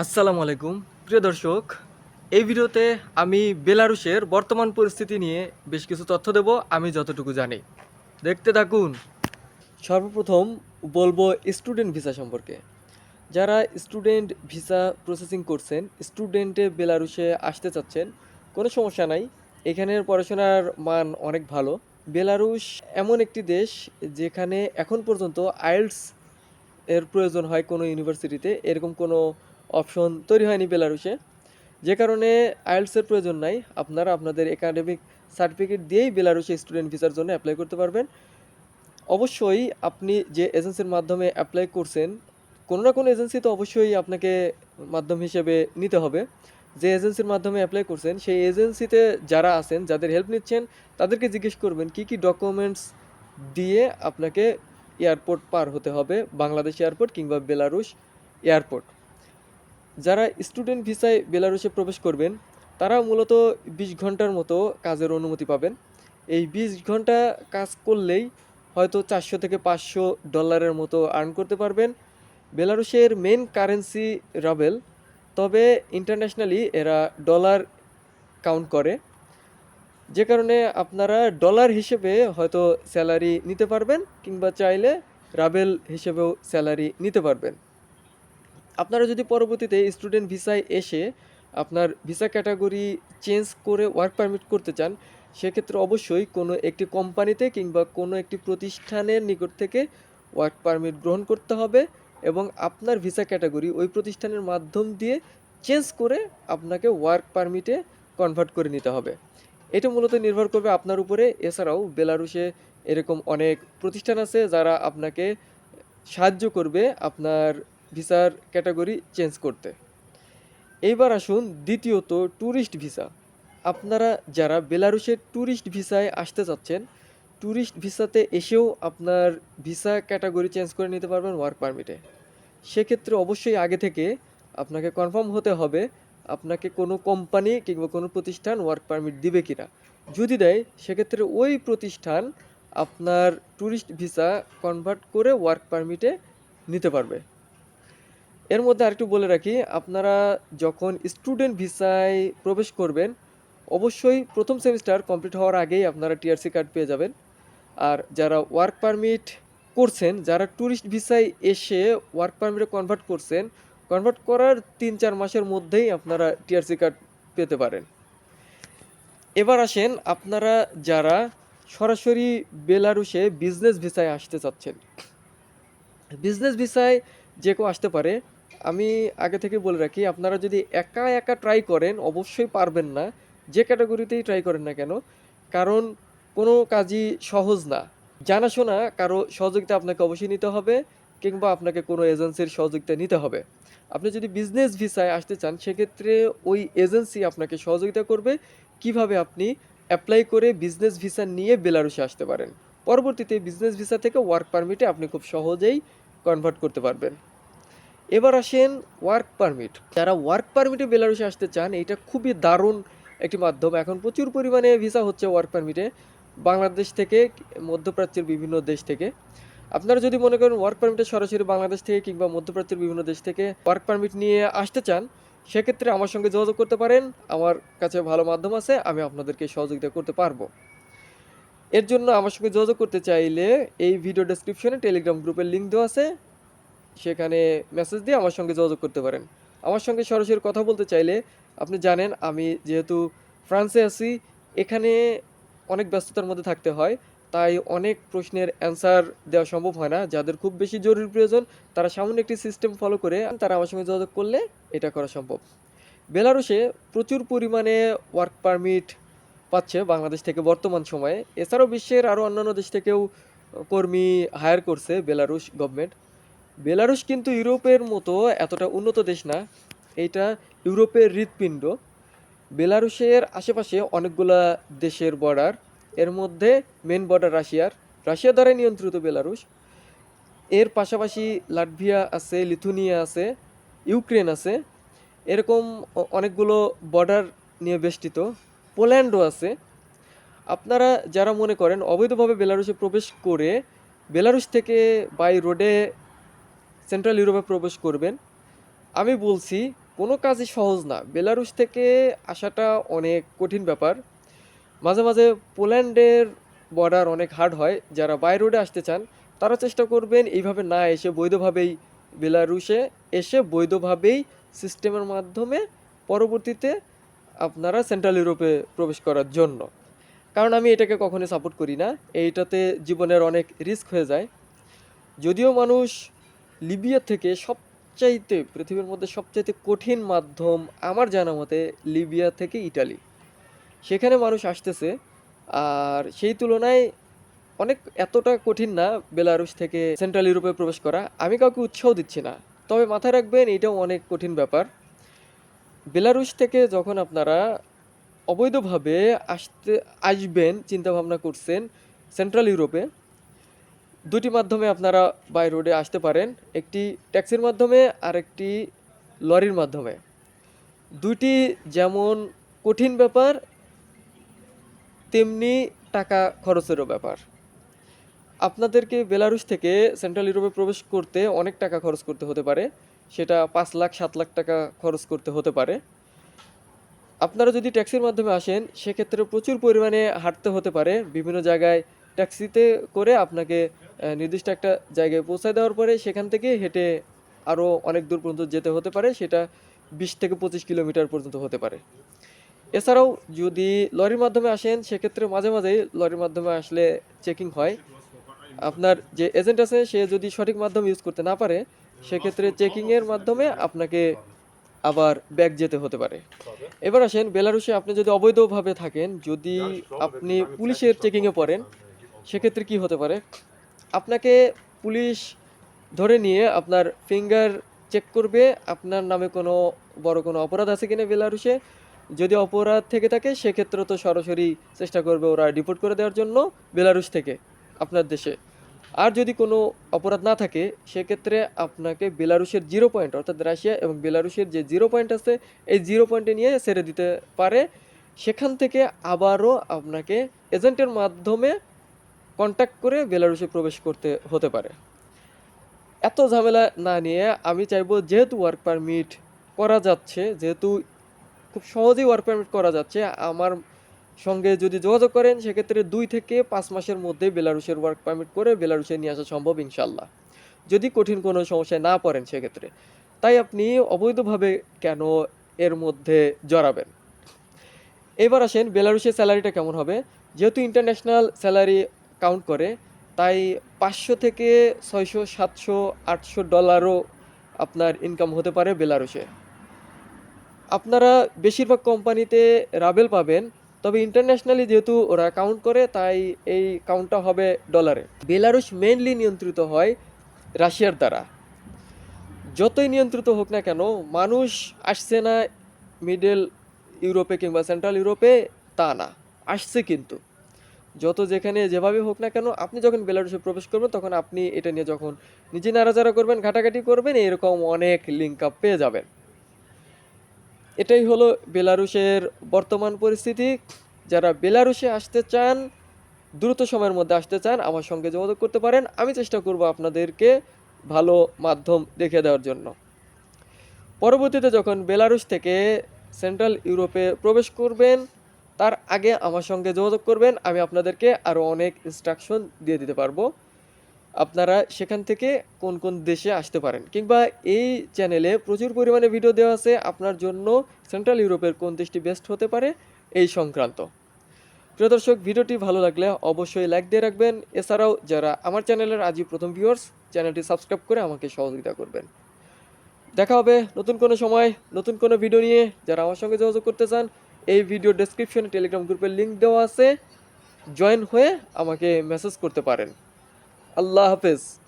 আসসালামু আলাইকুম। প্রিয় দর্শক, এই ভিডিওতে আমি বেলারুশের বর্তমান পরিস্থিতি নিয়ে বেশ কিছু তথ্য দেব, আমি যতটুকু জানি। দেখতে থাকুন। সর্বপ্রথম বলব স্টুডেন্ট ভিসা সম্পর্কে। যারা স্টুডেন্ট ভিসা প্রসেসিং করছেন, স্টুডেন্টে বেলারুশে আসতে চাচ্ছেন, কোনো সমস্যা নাই। এখানের পড়াশোনার মান অনেক ভালো। বেলারুশ এমন একটি দেশ যেখানে এখন পর্যন্ত আইএলস এর প্রয়োজন হয় কোনো ইউনিভার্সিটিতে। এরকম কোনো অপশন তৈরি হয়নি বেলারুশে। যে কারণে আইএলসের প্রয়োজন নাই। আপনারা আপনাদের একাডেমিক সার্টিফিকেট দিয়েই বেলারুশে স্টুডেন্ট ভিসার জন্য অ্যাপ্লাই করতে পারবেন। অবশ্যই আপনি যে এজেন্সির মাধ্যমে অ্যাপ্লাই করছেন, কোনো না কোনো এজেন্সি তো অবশ্যই আপনাকে মাধ্যম হিসেবে নিতে হবে। যে এজেন্সির মাধ্যমে অ্যাপ্লাই করছেন, সেই এজেন্সিতে যারা আছেন, যাদের হেল্প নিচ্ছেন, তাদেরকে জিজ্ঞেস করবেন, কি কি ডকুমেন্টস দিয়ে আপনাকে এয়ারপোর্ট পার হতে হবে, বাংলাদেশ এয়ারপোর্ট কিংবা বেলারুশ এয়ারপোর্ট যারা স্টুডেন্ট ভিসায় বেলারুশে প্রবেশ করবেন তারা মূলত বিশ ঘণ্টার মতো কাজের অনুমতি পাবেন। এই বিশ ঘণ্টা কাজ করলেই হয়তো চারশো থেকে পাঁচশো ডলারের মতো আর্ন করতে পারবেন। বেলারুশের মেন কারেন্সি রাবেল, তবে ইন্টারন্যাশনালি এরা ডলার কাউন্ট করে। যে কারণে আপনারা ডলার হিসেবে হয়তো স্যালারি নিতে পারবেন, কিংবা চাইলে রাবেল হিসেবেও স্যালারি নিতে পারবেন। আপনারা যদি পরবর্তীতে স্টুডেন্ট ভিসায় এসে আপনার ভিসা ক্যাটাগরি চেঞ্জ করে ওয়ার্ক পারমিট করতে চান, সেক্ষেত্রে অবশ্যই কোনো একটি কোম্পানিতে কিংবা কোনো একটি প্রতিষ্ঠানের নিকট থেকে ওয়ার্ক পারমিট গ্রহণ করতে হবে এবং আপনার ভিসা ক্যাটাগরি ওই প্রতিষ্ঠানের মাধ্যম দিয়ে চেঞ্জ করে আপনাকে ওয়ার্ক পারমিটে কনভার্ট করে নিতে হবে। এটা মূলত নির্ভর করবে আপনার উপরে। এছাড়াও বেলারুশে এরকম অনেক প্রতিষ্ঠান আছে যারা আপনাকে সাহায্য করবে আপনার ভিসার ক্যাটাগরি চেঞ্জ করতে। এইবার আসুন দ্বিতীয়ত ট্যুরিস্ট ভিসা। আপনারা যারা বেলারুশের ট্যুরিস্ট ভিসায় আসতে চাচ্ছেন ট্যুরিস্ট ভিসাতে এসেও আপনার ভিসা ক্যাটাগরি চেঞ্জ করে নিতে পারবেন ওয়ার্ক পারমিটে। সেক্ষেত্রে অবশ্যই আগে থেকে আপনাকে কনফার্ম হতে হবে আপনাকে কোনো কোম্পানি কিংবা কোনো প্রতিষ্ঠান ওয়ার্ক পারমিট দিবে কিনা। যদি দেয়, সেক্ষেত্রে ওই প্রতিষ্ঠান আপনার ট্যুরিস্ট ভিসা কনভার্ট করে ওয়ার্ক পারমিটে নিতে পারবে। এর মধ্যে আরেকটু বলে রাখি, আপনারা যখন স্টুডেন্ট ভিসায় প্রবেশ করবেন, অবশ্যই প্রথম সেমিস্টার কমপ্লিট হওয়ার আগেই আপনারা টিআরসি কার্ড পেয়ে যাবেন। আর যারা ওয়ার্ক পারমিট করছেন, যারা ট্যুরিস্ট ভিসায় এসে ওয়ার্ক পারমিটে কনভার্ট করছেন কনভার্ট করার তিন চার মাসের মধ্যেই আপনারা টিআরসি কার্ড পেতে পারেন। এবার আসেন, আপনারা যারা সরাসরি বেলারুশে বিজনেস ভিসায় আসতে চাচ্ছেন। বিজনেস ভিসায় যে কেউ আসতে পারে, আমি আগে থেকে বলে রাখি, আপনারা যদি একা একা ট্রাই করেন, অবশ্যই পারবেন না। যে ক্যাটাগরিতেই ট্রাই করেন না কেন, কারণ কোনো কাজই সহজ না। জানাশোনা কারও সহযোগিতা আপনাকে অবশ্যই নিতে হবে, কিংবা আপনাকে কোনো এজেন্সির সহযোগিতা নিতে হবে। আপনি যদি বিজনেস ভিসায় আসতে চান, সেক্ষেত্রে ওই এজেন্সি আপনাকে সহযোগিতা করবে, কীভাবে আপনি অ্যাপ্লাই করে বিজনেস ভিসা নিয়ে বেলারুশে আসতে পারেন। পরবর্তীতে বিজনেস ভিসা থেকে ওয়ার্ক পারমিটে আপনি খুব সহজেই কনভার্ট করতে পারবেন। এবার আসেন ওয়ার্ক পারমিট যারা ওয়ার্ক পারমিটে বেলারুশে আসতে চান এটা খুবই দারুণ একটি মাধ্যম। এখন প্রচুর পরিমাণে ভিসা হচ্ছে ওয়ার্ক পারমিটে বাংলাদেশ থেকে, মধ্যপ্রাচ্যের বিভিন্ন দেশ থেকে। আপনারা যদি মনে করেন ওয়ার্ক পারমিটে সরাসরি বাংলাদেশ থেকে কিংবা মধ্যপ্রাচ্যের বিভিন্ন দেশ থেকে ওয়ার্ক পারমিট নিয়ে আসতে চান, সেক্ষেত্রে আমার সঙ্গে যোগাযোগ করতে পারেন। আমার কাছে ভালো মাধ্যম আছে, আমি আপনাদেরকে সহযোগিতা করতে পারব। এর জন্য আমার সঙ্গে যোগাযোগ করতে চাইলে এই ভিডিও ডেসক্রিপশনে টেলিগ্রাম গ্রুপের লিঙ্ক দেওয়া আছে। সেখানে মেসেজ দিয়ে আমার সঙ্গে যোগাযোগ করতে পারেন। আমার সঙ্গে সরাসরি কথা বলতে চাইলে আপনি জানেন, আমি যেহেতু ফ্রান্সে আছি, এখানে অনেক ব্যস্ততার মধ্যে থাকতে হয়। তাই অনেক প্রশ্নের অ্যান্সার দেওয়া সম্ভব হয় না। যাদের খুব বেশি জরুরি প্রয়োজন, তারা সামান্য একটি সিস্টেম ফলো করে তারা আমার সঙ্গে যোগাযোগ করলে এটা করা সম্ভব। বেলারুশে প্রচুর পরিমাণে ওয়ার্ক পারমিট পাচ্ছে বাংলাদেশ থেকে বর্তমান সময়ে। এছাড়াও বিশ্বের আরও অন্যান্য দেশ থেকেও কর্মী হায়ার করছে বেলারুশ গভর্নমেন্ট বেলারুশ কিন্তু ইউরোপের মতো এতটা উন্নত দেশ না, এইটা ইউরোপের হৃৎপিণ্ড। বেলারুশের আশেপাশে অনেকগুলা দেশের বর্ডার এর মধ্যে মেন বর্ডার রাশিয়ার। রাশিয়া দ্বারা নিয়ন্ত্রিত বেলারুশ। এর পাশাপাশি লাটভিয়া আছে, লিথুনিয়া আছে, ইউক্রেন আছে। এরকম অনেকগুলো বর্ডার নিয়ে বেষ্টিত। পোল্যান্ডও আছে। আপনারা যারা মনে করেন অবৈধভাবে বেলারুশে প্রবেশ করে বেলারুশ থেকে বাই রোডে সেন্ট্রাল ইউরোপে প্রবেশ করবেন, আমি বলছি কোনো কাজই সহজ না। বেলারুশ থেকে আসাটা অনেক কঠিন ব্যাপার। মাঝে মাঝে পোল্যান্ডের বর্ডার অনেক হার্ড হয়। যারা বাই রোডে আসতে চান, তারা চেষ্টা করবেন এইভাবে না এসে বৈধভাবেই বেলারুশে এসে বৈধভাবেই সিস্টেমের মাধ্যমে পরবর্তীতে আপনারা সেন্ট্রাল ইউরোপে প্রবেশ করার জন্য। কারণ আমি এটাকে কখনোই সাপোর্ট করি না। এইটাতে জীবনের অনেক রিস্ক হয়ে যায়। যদিও মানুষ লিবিয়া থেকে সবচাইতে, পৃথিবীর মধ্যে সবচাইতে কঠিন মাধ্যম আমার জানা মতে লিবিয়া থেকে ইটালি সেখানে মানুষ আসতেছে। আর সেই তুলনায় অনেক এতটা কঠিন না বেলারুশ থেকে সেন্ট্রাল ইউরোপে প্রবেশ করা। আমি কাউকে উৎসাহ দিচ্ছি না। তবে মাথায় রাখবেন, এটাও অনেক কঠিন ব্যাপার। বেলারুশ থেকে যখন আপনারা অবৈধভাবে আসতে, আসবেন চিন্তা ভাবনা করছেন সেন্ট্রাল ইউরোপে দুটি মাধ্যমে আপনারা বাই রোডে আসতে পারেন, একটি ট্যাক্সির মাধ্যমে আর একটি লরির মাধ্যমে। দুটি যেমন কঠিন ব্যাপার, তেমনি টাকা খরচেরও ব্যাপার। আপনাদেরকে বেলারুশ থেকে সেন্ট্রাল ইউরোপে প্রবেশ করতে অনেক টাকা খরচ করতে হতে পারে। সেটা পাঁচ লাখ, সাত লাখ টাকা খরচ করতে হতে পারে। আপনারা যদি ট্যাক্সির মাধ্যমে আসেন, সেক্ষেত্রে প্রচুর পরিমাণে হাঁটতে হতে পারে। বিভিন্ন জায়গায় ট্যাক্সিতে করে আপনাকে নির্দিষ্ট একটা জায়গায় পৌঁছায় দেওয়ার পরে সেখান থেকে হেঁটে আরও অনেক দূর পর্যন্ত যেতে হতে পারে। সেটা বিশ থেকে পঁচিশ কিলোমিটার পর্যন্ত হতে পারে। এছাড়াও যদি লরির মাধ্যমে আসেন, সেক্ষেত্রে মাঝে মাঝেই লরির মাধ্যমে আসলে চেকিং হয়। আপনার যে এজেন্ট আছে, সে যদি সঠিক মাধ্যম ইউজ করতে না পারে সেক্ষেত্রে চেকিংয়ের মাধ্যমে আপনাকে আবার ব্যাক যেতে হতে পারে। এবার আসেন বেলারুসে আপনি যদি অবৈধভাবে থাকেন, যদি আপনি পুলিশের চেকিংয়ে পড়েন, সেক্ষেত্রে কি হতে পারে? আপনাকে পুলিশ ধরে নিয়ে আপনার ফিঙ্গার চেক করবে, আপনার নামে কোনো বড় কোনো অপরাধ আছে কিনা বেলারুসে যদি অপরাধ থেকে থাকে, সেক্ষেত্রে তো সরাসরি চেষ্টা করবে ওরা ডিপোর্ট করে দেওয়ার জন্য বেলারুশ থেকে, আপনার দেশে। আর যদি কোনো অপরাধ না থাকে, সেক্ষেত্রে আপনাকে বেলারুশের জিরো পয়েন্ট, অর্থাৎ রাশিয়া এবং বেলারুশের যে জিরো পয়েন্ট আছে, এই জিরো পয়েন্টে নিয়ে ছেড়ে দিতে পারে। সেখান থেকে আবারও আপনাকে এজেন্টের মাধ্যমে কন্ট্যাক্ট করে বেলারুশে প্রবেশ করতে হতে পারে। এত ঝামেলা না নিয়ে আমি চাইব যেহেতু ওয়ার্ক পারমিট করা যাচ্ছে, যেহেতু খুব সহজেই ওয়ার্ক পারমিট করা যাচ্ছে, আমার সঙ্গে যদি যোগাযোগ করেন, সেক্ষেত্রে দুই থেকে পাঁচ মাসের মধ্যে বেলারুশের ওয়ার্ক পারমিট করে বেলারুশে নিয়ে আসা সম্ভব ইনশাল্লাহ যদি কঠিন কোনো সমস্যায় না পড়েন সেক্ষেত্রে। তাই আপনি অবৈধভাবে কেন এর মধ্যে জড়াবেন? এবার আসেন বেলারুশের স্যালারিটা কেমন হবে? যেহেতু ইন্টারন্যাশনাল স্যালারি কাউন্ট করে, তাই পাঁচশো থেকে ছয়শো, সাতশো, আটশো ডলারও আপনার ইনকাম হতে পারে বেলারুশে। আপনারা বেশিরভাগ কোম্পানিতে রাবেল পাবেন তবে ইন্টারন্যাশনালি যেহেতু ওরা কাউন্ট করে, তাই এই কাউন্টটা হবে ডলারে বেলারুশ মেইনলি নিয়ন্ত্রিত হয় রাশিয়ার দ্বারা। যতই নিয়ন্ত্রিত হোক না কেন, মানুষ আসছে না মিডল ইউরোপে কিংবা সেন্ট্রাল ইউরোপে তা না। আসছে কিন্তু। যত যেখানে যেভাবে হোক না কেন, আপনি যখন বেলারুসে প্রবেশ করবেন, তখন আপনি এটা নিয়ে যখন নিজে নাড়াচাড়া করবেন, ঘাটাঘাটি করবেন, এরকম অনেক লিঙ্ক আপ পেয়ে যাবেন। এটাই হলো বেলারুশের বর্তমান পরিস্থিতি। যারা বেলারুশে আসতে চান, দ্রুত সময়ের মধ্যে আসতে চান, আমার সঙ্গে যোগাযোগ করতে পারেন। আমি চেষ্টা করব আপনাদেরকে ভালো মাধ্যম দেখে দেওয়ার জন্য। পরবর্তীতে যখন বেলারুশ থেকে সেন্ট্রাল ইউরোপে প্রবেশ করবেন, তার আগে আমার সঙ্গে যোগাযোগ করবেন। আমি আপনাদেরকে আরও অনেক ইনস্ট্রাকশন দিয়ে দিতে পারব। আপনারা সেখান থেকে কোন কোন দেশে আসতে পারেন? কিংবা এই চ্যানেলে প্রচুর পরিমাণে ভিডিও দেওয়া আছে, আপনার জন্য সেন্ট্রাল ইউরোপের কোন দেশটি বেস্ট হতে পারে এই সংক্রান্ত। প্রিয় দর্শক ভিডিওটি ভালো লাগলে অবশ্যই লাইক দিয়ে রাখবেন। এছাড়াও যারা আমার চ্যানেলের আজই প্রথম ভিউয়ার্স চ্যানেলটি সাবস্ক্রাইব করে আমাকে সহযোগিতা করবেন। দেখা হবে নতুন কোনো সময়, নতুন কোনো ভিডিও নিয়ে। যারা আমার সঙ্গে যোগাযোগ করতে চান, এই ভিডিও ডেসক্রিপশনে টেলিগ্রাম গ্রুপের লিঙ্ক দেওয়া আছে। জয়েন হয়ে আমাকে মেসেজ করতে পারেন। আল্লাহ হাফেজ।